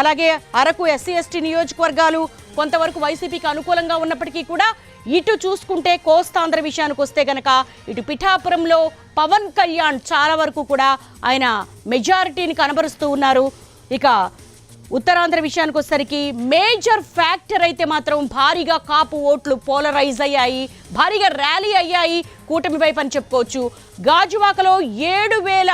అలాగే Araku SC ST నియోజకవర్గాలు కొంతవరకు వైసీపీకి అనుకూలంగా ఉన్నప్పటికీ కూడా ఇటు చూసుకుంటే కోస్తాంధ్ర విషయానికి వస్తే గనక ఇటు పిఠాపురంలో పవన్ కళ్యాణ్ చాలా వరకు కూడా ఆయన మెజారిటీని కనబరుస్తూ ఉన్నారు. ఇక ఉత్తరాంధ్ర విషయానికి వచ్చేసరికి మేజర్ ఫ్యాక్టర్ అయితే మాత్రం భారీగా కాపు ఓట్లు పోలరైజ్ అయ్యాయి. భారీగా ర్యాలీ అయ్యాయి. కూటమి వైపు అని చెప్పుకోవచ్చు. గాజువాకలో ఏడు వేల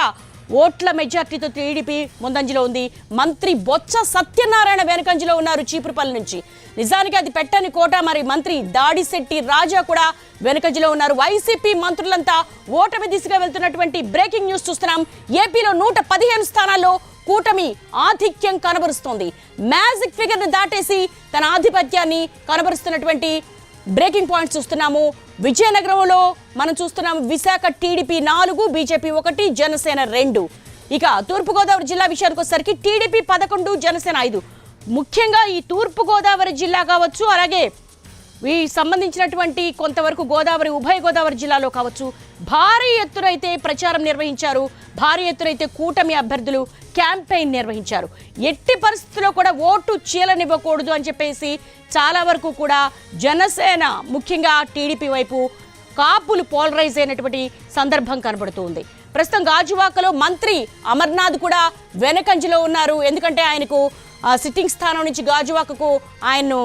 ఓట్ల మెజార్టీతో టీడీపీ ముందంజలో ఉంది. మంత్రి బొత్స సత్యనారాయణ వెనకంజలో ఉన్నారు చీపురుపల్లి నుంచి. నిజానికి అది పెట్టని కోట మరి మంత్రి దాడిశెట్టి రాజా కూడా వెనకంజలో ఉన్నారు. వైసీపీ మంత్రులంతా ఓటమి దిశగా వెళ్తున్నటువంటి బ్రేకింగ్ న్యూస్ చూస్తున్నాం. ఏపీలో నూట పదిహేను స్థానాల్లో కూటమి ఆధిక్యం కనబరుస్తోంది. మ్యాజిక్ ఫిగర్ని దాటేసి తన ఆధిపత్యాన్ని కనబరుస్తున్నటువంటి బ్రేకింగ్ పాయింట్స్ చూస్తున్నాము. విజయనగరంలో మనం చూస్తున్నాం విశాఖ టీడీపీ నాలుగు బీజేపీ ఒకటి జనసేన రెండు. ఇక తూర్పుగోదావరి జిల్లా విషయానికి వచ్చేసరికి టీడీపీ పదకొండు జనసేన ఐదు. ముఖ్యంగా ఈ తూర్పుగోదావరి జిల్లా కావచ్చు అలాగే ఈ సంబంధించినటువంటి కొంతవరకు గోదావరి ఉభయ గోదావరి జిల్లాలో కావచ్చు భారీ ఎత్తునైతే ప్రచారం నిర్వహించారు. భారీ ఎత్తునైతే కూటమి అభ్యర్థులు క్యాంపెయిన్ నిర్వహించారు. ఎట్టి పరిస్థితుల్లో కూడా ఓటు చీలనివ్వకూడదు అని చెప్పేసి చాలా వరకు కూడా జనసేన ముఖ్యంగా టీడీపీ వైపు కాపులు పోలరైజ్ అయినటువంటి సందర్భం కనబడుతుంది ప్రస్తుతం గాజువాకలో మంత్రి అమర్నాథ్ కూడా వెనకంజలో ఉన్నారు. ఎందుకంటే ఆయనకు సిట్టింగ్ స్థానం నుంచి గాజువాకకు ఆయన్ను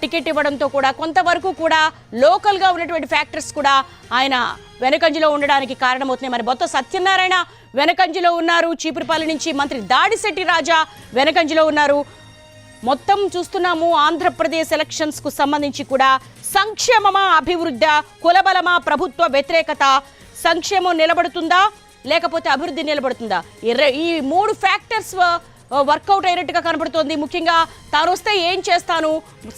టికెట్ ఇవ్వడంతో కూడా కొంతవరకు కూడా లోకల్గా ఉన్నటువంటి ఫ్యాక్టర్స్ కూడా ఆయన వెనకంజిలో ఉండడానికి కారణమవుతున్నాయి. మరి బొత్త సత్యనారాయణ వెనకంజిలో ఉన్నారు. చీపురుపల్లి నుంచి మంత్రి దాడిశెట్టి రాజా వెనకంజిలో ఉన్నారు. మొత్తం చూస్తున్నాము ఆంధ్రప్రదేశ్ ఎలక్షన్స్కు సంబంధించి కూడా సంక్షేమమా అభివృద్ధి కులబలమా ప్రభుత్వ వ్యతిరేకత సంక్షేమం నిలబడుతుందా లేకపోతే అభివృద్ధి నిలబడుతుందా? ఈ మూడు ఫ్యాక్టర్స్ వర్కౌట్ అయినట్టుగా కనబడుతోంది. ముఖ్యంగా తాను వస్తే ఏం చేస్తాను?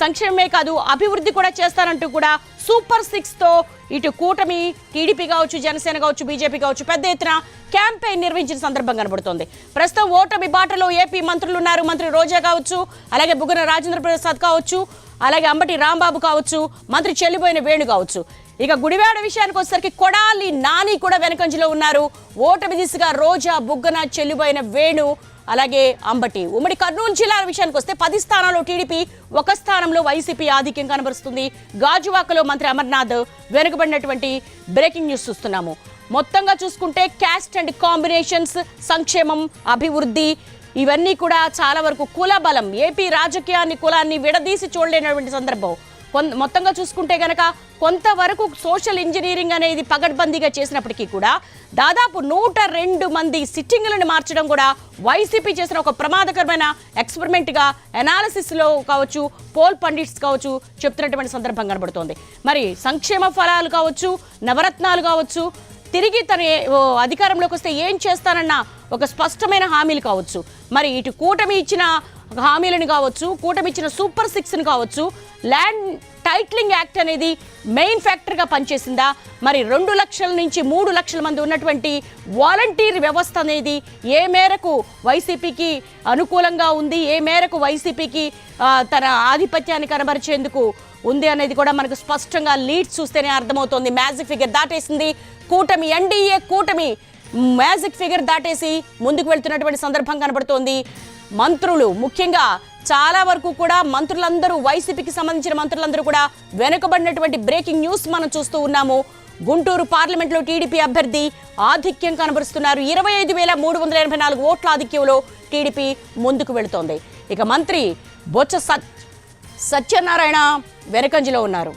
సంక్షేమమే కాదు అభివృద్ధి కూడా చేస్తానంటూ కూడా సూపర్ సిక్స్తో ఇటు కూటమి టీడీపీ కావచ్చు జనసేన కావచ్చు బీజేపీ కావచ్చు పెద్ద ఎత్తున క్యాంపెయిన్ నిర్వహించిన సందర్భం కనబడుతోంది. ప్రస్తుతం ఓటమి బాటలో ఏపీ మంత్రులు ఉన్నారు మంత్రి రోజా కావచ్చు అలాగే బుగ్గన రాజేంద్ర ప్రసాద్ కావచ్చు అలాగే అంబటి రాంబాబు కావచ్చు మంత్రి చెల్లిపోయిన వేణు కావచ్చు. ఇక గుడివాడ విషయానికి వచ్చేసరికి కొడాలి నాని కూడా వెనకంజలో ఉన్నారు. ఓటమి దిశగా రోజా బుగ్గన చెల్లిపోయిన వేణు అలాగే అంబటి. ఉమ్మడి కర్నూలు జిల్లా విషయానికి వస్తే పది స్థానాల్లో టీడీపీ ఒక స్థానంలో వైసీపీ ఆధిక్యం కనబరుస్తుంది. గాజువాకలో మంత్రి అమర్నాథ్ వెనుకబడినటువంటి బ్రేకింగ్ న్యూస్ చూస్తున్నాము. మొత్తంగా చూసుకుంటే క్యాస్ట్ అండ్ కాంబినేషన్స్ సంక్షేమం అభివృద్ధి ఇవన్నీ కూడా చాలా వరకు కుల బలం. ఏపీ రాజకీయాన్ని కులాన్ని విడదీసి చూడలేనటువంటి సందర్భం. మొత్తంగా చూసుకుంటే గనక కొంతవరకు సోషల్ ఇంజనీరింగ్ అనేది పగడ్బందీగా చేసినప్పటికీ కూడా దాదాపు నూట రెండు మంది సిట్టింగ్లను మార్చడం కూడా వైసీపీ చేసిన ఒక ప్రమాదకరమైన ఎక్స్పెరిమెంట్గా అనాలిసిస్లో కావచ్చు పోల్ పండిట్స్ కావచ్చు చెప్తున్నటువంటి సందర్భం కనబడుతోంది. మరి సంక్షేమ ఫలాలు కావచ్చు నవరత్నాలు కావచ్చు తిరిగి తన ఏ- ఓ అధికారంలోకి వస్తే ఏం చేస్తానన్న ఒక స్పష్టమైన హామీలు కావచ్చు. మరి ఇటు కూటమి ఇచ్చిన హామీలను కావచ్చు కూటమిచ్చిన సూపర్ సిక్స్ని కావచ్చు ల్యాండ్ టైట్లింగ్ యాక్ట్ అనేది మెయిన్ ఫ్యాక్టర్గా పనిచేసిందా? మరి రెండు లక్షల నుంచి మూడు లక్షల మంది ఉన్నటువంటి వాలంటీర్ వ్యవస్థ అనేది ఏ మేరకు వైసీపీకి అనుకూలంగా ఉంది? ఏ మేరకు వైసీపీకి తన ఆధిపత్యాన్ని కనబరిచేందుకు ఉంది అనేది కూడా మనకు స్పష్టంగా లీడ్ చూస్తేనే అర్థమవుతోంది. మ్యాజిక్ ఫిగర్ దాటేసింది. కూటమి ఎన్డీఏ కూటమి మ్యాజిక్ ఫిగర్ దాటేసి ముందుకు వెళ్తున్నటువంటి సందర్భం కనబడుతోంది. మంత్రులు. ముఖ్యంగా చాలా వరకు కూడా మంత్రులందరూ వైసీపీకి సంబంధించిన మంత్రులందరూ కూడా వెనుకబడినటువంటి బ్రేకింగ్ న్యూస్ మనం చూస్తూ ఉన్నాము. గుంటూరు పార్లమెంట్లో టీడీపీ అభ్యర్థి ఆధిక్యం కనబరుస్తున్నారు. ఇరవై ఐదు వేల మూడు వందల ఎనభై నాలుగు ఓట్ల ఆధిక్యంలో టీడీపీ ముందుకు వెళుతోంది. ఇక మంత్రి బొత్స సత్ సత్యనారాయణ వెనకంజిలో ఉన్నారు.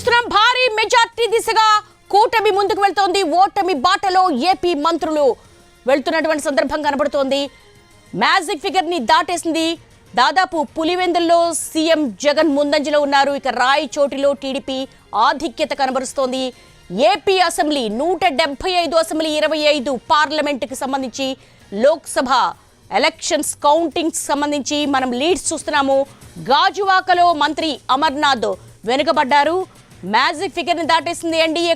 చూస్తున్నాం. భారీ మెజార్టీ దిశగా కూటమి ముందుకు వెళ్తోంది. ఓటమి బాటలో ఏపీ మంత్రులు వెళ్తున్నటువంటి సందర్భం కనబడుతోంది. మ్యాజిక్ ఫిగర్ని దాటేసింది. దాదాపు పులివెందుల్లో సీఎం జగన్ ముందంజలో ఉన్నారు. ఇక రాయ్ చోటిలో టీడీపీ ఆధిక్యత కనబరుస్తోంది. ఏపీ అసెంబ్లీ నూట డెబ్బై ఐదు అసెంబ్లీ ఇరవై ఐదు పార్లమెంటుకి సంబంధించి లోక్సభ ఎలక్షన్స్ కౌంటింగ్స్ సంబంధించి మనం లీడ్స్ చూస్తున్నాము. గాజువాకలో మంత్రి అమర్నాథ్ వెనుకబడ్డారు. మ్యాజిక్ ఫిగర్ని దాటేసింది ఎన్డీఏ